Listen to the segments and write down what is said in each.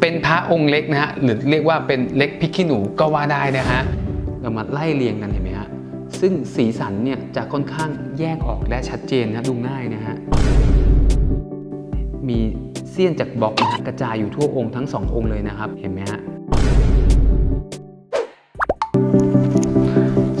เป็นพระองค์เล็กนะฮะหรือเรียกว่าเป็นเล็กพริกขี้หนูก็ว่าได้นะฮะเรามาไล่เรียงกันเห็นไหมฮะซึ่งสีสันเนี่ยจะค่อนข้างแยกออกและชัดเจนนะดูง่ายนะฮะมีเสี้ยนจากบล็อกนะฮะกระจายอยู่ทั่วองค์ทั้งสององค์เลยนะครับเห็นไหมฮะ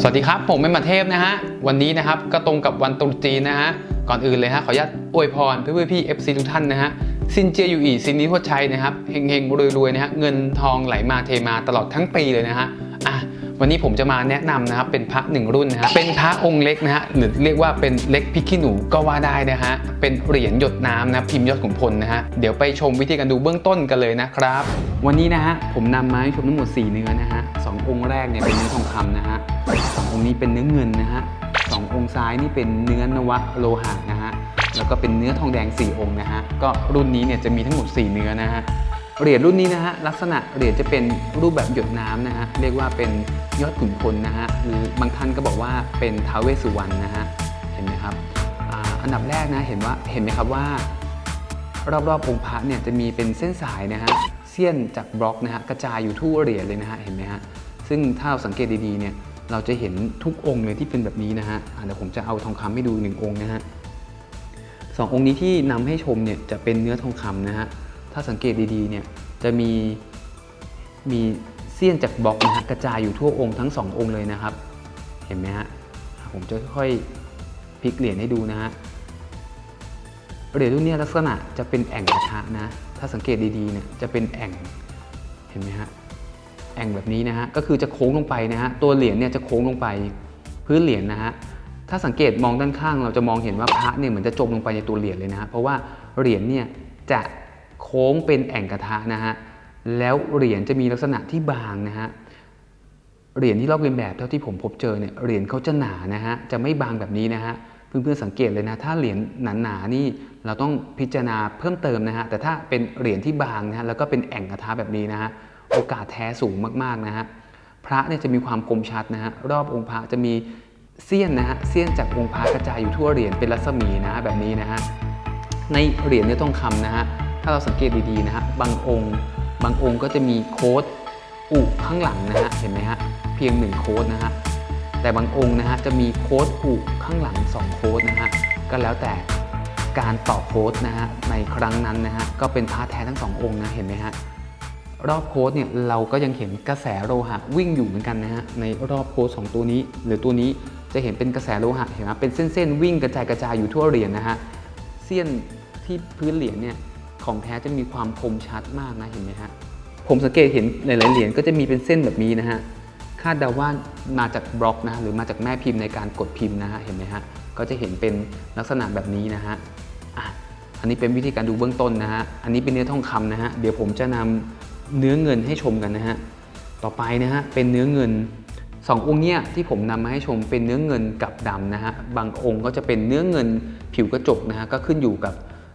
สวัสดีครับ ผมเป็นมาเทพนะฮะ วันนี้นะครับก็ตรงกับวันตรุษจีนนะฮะ ก่อนอื่นเลยฮะ ขออนุญาตอวยพรเพื่อนๆพี่ FC ทุกท่านนะฮะ ซินเจียอยู่อีซินนี้โคตรชัยนะครับเฮงๆรวยๆนะฮะเงินทองไหลมาเทมาตลอดทั้งปีเลยนะฮะอะวันนี้ผมจะมาแนะนำนะครับเป็นพระหนึ่งรุ่นนะฮะเป็นพระองค์เล็กนะฮะหรือเรียกว่าเป็นเล็กพริกขี้หนูก็ว่าได้นะฮะเป็นเหรียญหยดน้ำนะพิมพ์ยอดขุนพลนะฮะเดี๋ยวไปชมวิธีการดูเบื้องต้นกันเลยนะครับ วันนี้นะฮะผมนำมาให้ชมทั้งหมด 4 เนื้อนะฮะสององค์แรกเนี่ยเป็นเนื้อทองคำนะฮะสององค์นี้เป็นเนื้อเงินนะฮะสององค์ซ้ายนี่เป็นเนื้อนวะโลหะ แล้วก็เป็นเนื้อทองแดง 4 องค์นะฮะ ก็รุ่นนี้เนี่ยจะมีทั้งหมด 4 เนื้อนะฮะ เหรียญรุ่นนี้นะฮะลักษณะเหรียญจะเป็นรูปแบบหยดน้ำนะฮะ เรียกว่าเป็นยอดขุนพลนะฮะ หรือบางท่านก็บอกว่าเป็นท้าวเวสสุวรรณนะฮะ เห็นไหมครับออันดับแรกนะเห็นว่าเห็นไหมครับว่ารอบๆองค์พระเนี่ยจะมีเป็นเส้นสายนะฮะเสี้ยนจากบล็อกนะฮะกระจายอยู่ทั่วเหรียญเลยนะฮะเห็นไหมฮะซึ่งถ้าเราสังเกตดีๆเนี่ยเราจะเห็นทุกองค์เลยที่เป็นแบบนี้นะฮะเดี๋ยวผมจะเอาทองคำให้ดูหนึ่งองค์นะฮะ สององค์นี้ที่นำให้ชมเนี่ยจะเป็นเนื้อทองคำนะฮะ ถ้าสังเกตดีๆเนี่ยจะมีมีเสี้ยนจากบล็อกนะฮะกระจายอยู่ทั่วองค์ทั้งสององค์เลยนะครับ เห็นไหมฮะ ผมจะค่อยพลิกเหรียญให้ดูนะฮะ เหรียญรุ่นนี้ลักษณะจะเป็นแอ่งกระทะนะ ถ้าสังเกตดีๆเนี่ยจะเป็นแอ่ง เห็นไหมฮะ แอ่งแบบนี้นะฮะ ก็คือจะโค้งลงไปนะฮะ ตัวเหรียญเนี่ยจะโค้งลงไป พื้นเหรียญนะฮะ ถ้าสังเกตมองด้านข้างเราจะมองเห็นว่าพระเนี่ยเหมือนจะจมลงไปในตัวเหรียญเลยนะฮะเพราะว่าเหรียญเนี่ยจะโค้งเป็นแอ่งกระทะนะฮะแล้วเหรียญจะมีลักษณะที่บางนะฮะเหรียญที่ลอกเลียนแบบเท่าที่ผมพบเจอเนี่ยเหรียญเขาจะหนานะฮะจะไม่บางแบบนี้นะฮะเพื่อนๆสังเกตเลยนะถ้าเหรียญหนาๆนี่เราต้องพิจารณาเพิ่มเติมนะฮะแต่ถ้าเป็นเหรียญที่บางนะฮะแล้วก็เป็นแอ่งกระทะแบบนี้นะฮะโอกาสแท้สูงมากๆนะฮะพระเนี่ยจะมีความคมชัดนะฮะรอบองค์พระจะมี เสี้ยนนะฮะเสี้ยนจากองค์พระกระจายอยู่ทั่วเหรียญเป็นรัศมีนะฮะแบบนี้นะฮะในเหรียญเนื้อทองคำนะฮะถ้าเราสังเกตดีๆนะฮะบางองค์บางองค์ก็จะมีโค้ดอุข้างหลังนะฮะเห็นไหมฮะเพียงหนึ่งโค้ดนะฮะแต่บางองค์นะฮะจะมีโค้ดอุข้างหลัง 2 โค้ดนะฮะก็แล้วแต่การต่อโค้ดนะฮะในครั้งนั้นนะฮะก็เป็นพระแท้ทั้งสององค์นะเห็นไหมฮะรอบโค้ดเนี่ยเราก็ยังเห็นกระแสโลหะวิ่งอยู่เหมือนกันนะฮะในรอบโค้ดสองตัวนี้หรือตัวนี้ จะเห็นเป็นกระแสโลหะเห็นไหมเป็นเส้นๆวิ่งกระจายกระจายอยู่ทั่วเหรียญนะฮะเส้นที่พื้นเหรียญเนี่ยของแท้จะมีความคมชัดมากนะเห็นไหมฮะผมสังเกตเห็นหลายๆเหรียญก็จะมีเป็นเส้นแบบนี้นะฮะคาดเดาว่ามาจากบล็อกนะหรือมาจากแม่พิมพ์ในการกดพิมพ์นะฮะเห็นไหมฮะก็จะเห็นเป็นลักษณะแบบนี้นะฮะอะอันนี้เป็นวิธีการดูเบื้องต้นนะฮะอันนี้เป็นเนื้อทองคำนะฮะเดี๋ยวผมจะนำเนื้อเงินให้ชมกันนะฮะต่อไปนะฮะเป็นเนื้อเงิน สององค์เนี้ยที่ผมนำมาให้ชมเป็นเนื้อเงินกับดำนะฮะบางองค์ก็จะเป็นเนื้อเงินผิวกระจกนะฮะก็ขึ้นอยู่กับ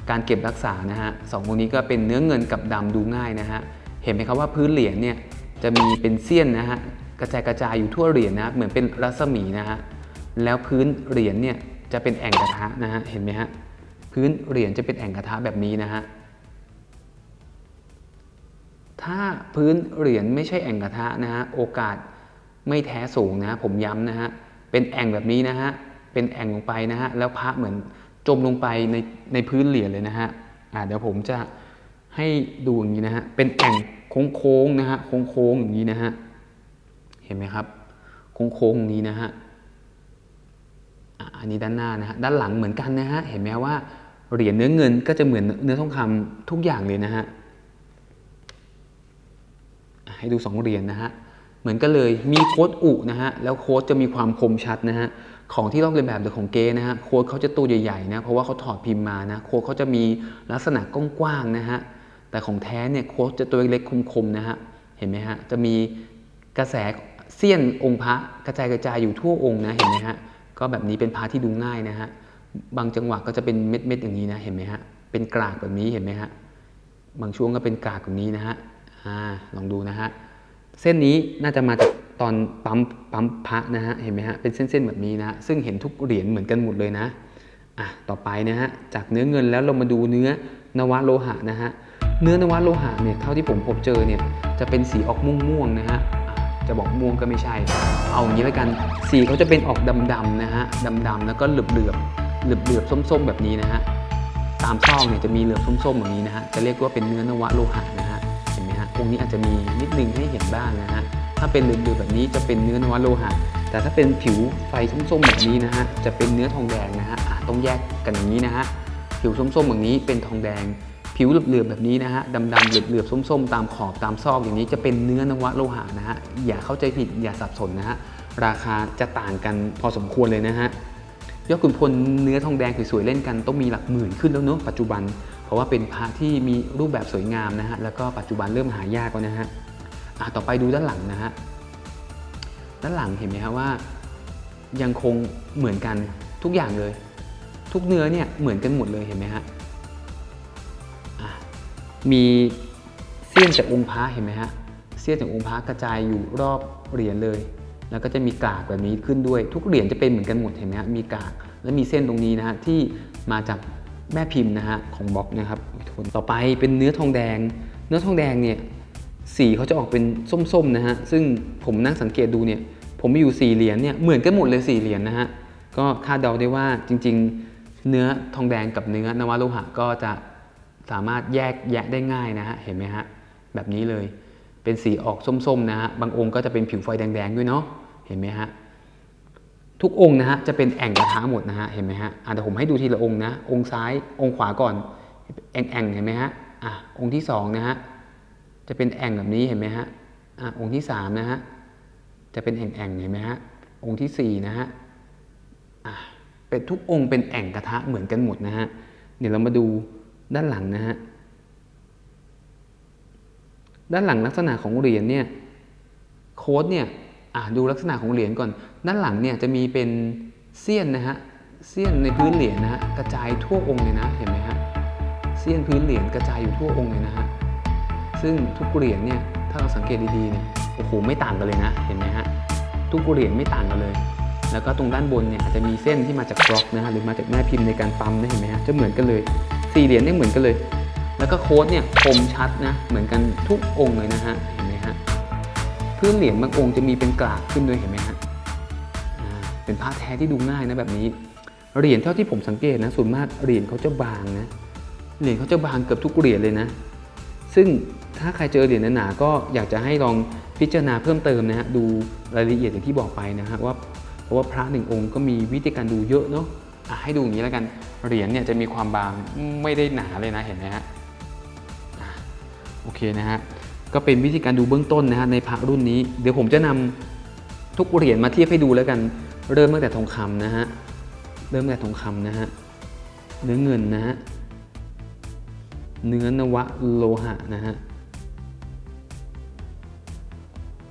การเก็บรักษานะฮะสององค์นี้ก็เป็นเนื้อเงินกับดำดูง่ายนะฮะเห็นไหมครับว่าพื้นเหรียญเนี่ยจะมีเป็นเสี้ยนนะฮะกระจายกระจายอยู่ทั่วเหรียญนะฮะเหมือนเป็นรัศมีนะฮะแล้วพื้นเหรียญเนี่ยจะเป็นแอ่งกระทะนะฮะเห็นไหมฮะพื้นเหรียญจะเป็นแอ่งกระทะแบบนี้นะฮะถ้าพื้นเหรียญไม่ใช่แอ่งกระทะนะฮะโอกาส ไม่แท้สูงนะผมย้ำนะฮะเป็นแอ่งแบบนี้นะฮะเป็นแอ่งลงไปนะฮะแล้วพระเหมือนจมลงไปในในพื้นเหรียญเลยนะฮะอ่าเดี๋ยวผมจะให้ดูอย่างนี้นะฮะเป็นแอ่งโค้งๆนะฮะโค้งๆอย่างนี้นะฮะเห็นไหมครับโค้งๆนี้นะฮะอะอันนี้ด้านหน้านะฮะด้านหลังเหมือนกันนะฮะเห็นไหมว่าเหรียญเนื้อเงินก็จะเหมือนเนื้อทองคำทุกอย่างเลยนะฮะอะให้ดูสองเหรียญนะฮะ เหมือนกันเลยมีโค้ดอุนะฮะแล้วโค้ดจะมีความคมชัดนะฮะของที่ลอกเลียนแบบหรือของเก๊นะฮะโค้ดเขาจะตัวใหญ่ๆนะเพราะว่าเขาถอดพิมพ์มานะโค้ดเขาจะมีลักษณะกว้างๆนะฮะแต่ของแท้เนี่ยโค้ดจะตัวเล็กๆคมๆนะฮะเห็นไหมฮะจะมีกระแสเสี้ยนองค์พระกระจายกระจายอยู่ทั่วองค์นะเห็นไหมฮะก็แบบนี้เป็นพระที่ดูง่ายนะฮะบางจังหวะก็จะเป็นเม็ดๆอย่างนี้นะเห็นไหมฮะเป็นกรากแบบนี้เห็นไหมฮะบางช่วงก็เป็นกรากแบบนี้นะฮะอ่าลองดูนะฮะ เส้นนี้น่าจะมาจากตอนปั๊มปั๊มพระนะฮะเห็นไหมฮะเป็นเส้นๆแบบนี้นะซึ่งเห็นทุกเหรียญเหมือนกันหมดเลยนะอะต่อไปนะฮะจากเนื้อเงินแล้วเรามาดูเนื้อนวโลหะนะฮะเนื้อนวโลหะเนี่ยเท่าที่ผมพบเจอเนี่ยจะเป็นสีออกม่วงๆนะฮะจะบอกม่วงก็ไม่ใช่ เอาอย่างนี้แล้วกัน สีเขาจะเป็นออกดำๆนะฮะดำๆแล้วก็เหลือบๆเหลือบๆส้มๆแบบนี้นะฮะตามซอกเนี่ยจะมีเหลือบส้มๆแบบนี้นะฮะจะเรียกว่าเป็นเนื้อนวโลหะนะฮะ องค์นี้อาจจะมีนิดนึงให้เห็นบ้างนะฮะถ้าเป็นเหลือบๆแบบนี้จะเป็นเนื้อนวโลหะ แต่ถ้าเป็นผิวไฟส้มๆแบบนี้นะฮะจะเป็นเนื้อทองแดงนะฮะอะต้องแยกกันอย่างนี้นะฮะผิวส้มๆแบบนี้เป็นทองแดง ผิวเหลือบๆแบบนี้นะฮะดำๆเหลือบๆส้มๆ ตามขอบตามซอกอย่างนี้จะเป็นเนื้อนวโลหะนะฮะอย่าเข้าใจผิดอย่าสับสนนะฮะราคาจะต่างกันพอสมควรเลยนะฮะ ยอดขุนพลเนื้อทองแดงสวยๆเล่นกันต้องมีหลักหมื่นขึ้นแล้วเนอะปัจจุบัน เพราะว่าเป็นพระที่มีรูปแบบสวยงามนะฮะแล้วก็ปัจจุบันเริ่มหายากแล้วนะฮะอะต่อไปดูด้านหลังนะฮะด้านหลังเห็นไหมครับว่า ยังคงเหมือนกันทุกอย่างเลย ทุกเนื้อเนี่ยเหมือนกันหมดเลยเห็นไหมฮะมีเสี้ยนจากองค์พระเห็นไหมฮะเสี้ยนจากองค์พระกระจายอยู่รอบเหรียญเลย แล้วก็จะมีกากแบบนี้ขึ้นด้วย ทุกเหรียญจะเป็นเหมือนกันหมดเห็นไหมฮะมีกากและมีเส้นตรงนี้นะฮะที่มาจากแม่พิมพ์นะฮะของบล็อกนะครับทุกคนต่อไปเป็นเนื้อทองแดง เนื้อทองแดงเนี่ยสีเขาจะออกเป็นส้มๆนะฮะซึ่งผมนั่งสังเกตดูเนี่ยผมมีอยู่4เหรียญเนี่ยเหมือนกันหมดเลย4เหรียญนะฮะก็คาดเดาได้ว่าจริง ๆ เนื้อทองแดงกับเนื้อนวโลหะก็จะสามารถแยกแยะได้ง่ายนะฮะเห็นไหมฮะแบบนี้เลย เป็นสีออกส้มๆนะฮะบางองค์ก็จะเป็นผิวไฟแดงๆด้วยเนาะเห็นไหมฮะทุกองค์นะฮะจะเป็นแอ่งกระทะหมดนะฮะเห็นไหมฮะอะเดี๋ยวผมให้ดูทีละองค์นะ องค์ซ้ายองค์ขวาก่อน แอ่งแอ่งๆเห็นไหมฮะอะองค์ที่สองนะฮะจะเป็นแอ่งแบบนี้เห็นไหมฮะอะองค์ที่สามนะฮะจะเป็นแอ่งๆเห็นไหมฮะองค์ที่4นะฮะอะเป็นทุกองค์เป็นแอ่งกระทะเหมือนกันหมดนะฮะเดี๋ยวเรามาดูด้านหลังนะฮะ ด้านหลังลักษณะของเหรียญเนี่ยโค้ดเนี่ยดูลักษณะของเหรียญก่อน ด้านหลังเนี่ยจะมีเป็นเสี้ยนนะฮะเสี้ยนในพื้นเหรียญนะฮะกระจายทั่วองค์เลยนะเห็นไหมฮะเสี้ยนพื้นเหรียญกระจายอยู่ทั่วองค์เลยนะฮะซึ่งทุกเหรียญเนี่ยถ้าเราสังเกตดีๆเนี่ยโอ้โหไม่ต่างกันเลยนะเห็นไหมฮะทุกเหรียญไม่ต่างกันเลย แล้วก็ตรงด้านบนเนี่ยอาจจะมีเส้นที่มาจากบล็อกนะฮะหรือมาจากแม่พิมพ์ในการปั๊มนะเห็นไหมฮะจะเหมือนกันเลยสี่เหรียญเนี่ยเหมือนกันเลย แล้วก็โค้ดเนี่ยคมชัดนะ เหมือนกันทุกองค์เลยนะฮะ เห็นไหมฮะ พื้นเหรียญบางองค์จะมีเป็นกลากขึ้นด้วยเห็นไหมฮะเป็นผ้าแท้ที่ดูง่ายนะแบบนี้ เหรียญเท่าที่ผมสังเกตนะส่วนมากเหรียญเขาจะบางนะ เหรียญเขาจะบางเกือบทุกเหรียญเลยนะ ซึ่งถ้าใครเจอเหรียญหนาๆก็อยากจะให้ลองพิจารณาเพิ่มเติมนะฮะ ดูรายละเอียดอย่างที่บอกไปนะฮะว่าเพราะว่าพระหนึ่งองค์ก็มีวิธีการดูเยอะเนาะให้ดูอย่างนี้แล้วกัน เหรียญเนี่ยจะมีความบางไม่ได้หนาเลยนะเห็นไหมฮะ โอเคนะฮะก็เป็นวิธีการดูเบื้องต้นนะฮะในพระรุ่นนี้ เดี๋ยวผมจะนำทุกเหรียญมาเทียบให้ดูแล้วกัน เริ่มตั้งแต่ทองคำนะฮะเริ่มตั้งแต่ทองคำนะฮะเนื้อเงินนะฮะเนื้อนวะโลหะนะฮะ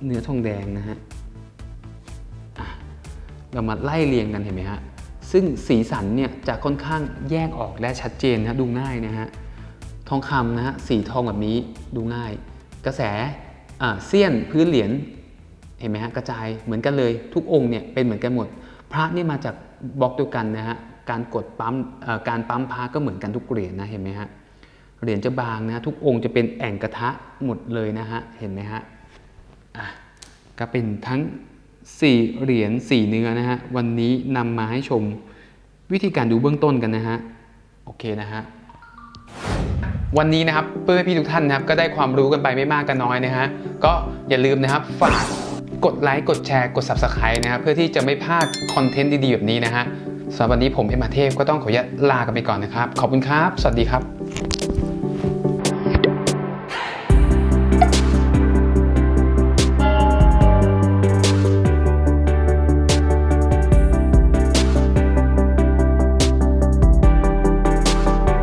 เนื้อทองแดงนะฮะอะเรามาไล่เรียงกันเห็นไหมฮะซึ่งสีสันเนี่ยจะค่อนข้างแยกออกและชัดเจนนะดูง่ายนะฮะ ทองคำนะฮะสีทองแบบนี้ดูง่าย กระแสเสี้ยนพื้นเหรียญเห็นไหมฮะกระจายเหมือนกันเลยทุกองค์เนี่ยเป็นเหมือนกันหมด พระนี่มาจากบล็อกเดียวกันนะฮะการกดปั๊มการปั๊มพระก็เหมือนกันทุกเหรียญนะเห็นไหมฮะเหรียญจะบางนะทุกองค์จะเป็นแอ่งกระทะหมดเลยนะฮะเห็นไหมฮะอะก็เป็นทั้ง 4 เหรียญ4เนื้อนะฮะวันนี้นำมาให้ชมวิธีการดูเบื้องต้นกันนะฮะโอเคนะฮะ วันนี้นะครับเพื่อนพี่ทุกท่านนะครับก็ได้ความรู้กันไปไม่มากก็น้อยนะฮะก็อย่าลืมนะครับฝากกดไลค์กดแชร์กด Subscribe นะครับเพื่อที่จะไม่พลาดคอนเทนต์ดีๆแบบนี้นะฮะสำหรับวันนี้ผมเอ็มอาเทพก็ต้องขออนุญาตลากันไปก่อนนะครับ ขอบคุณครับ สวัสดีครับ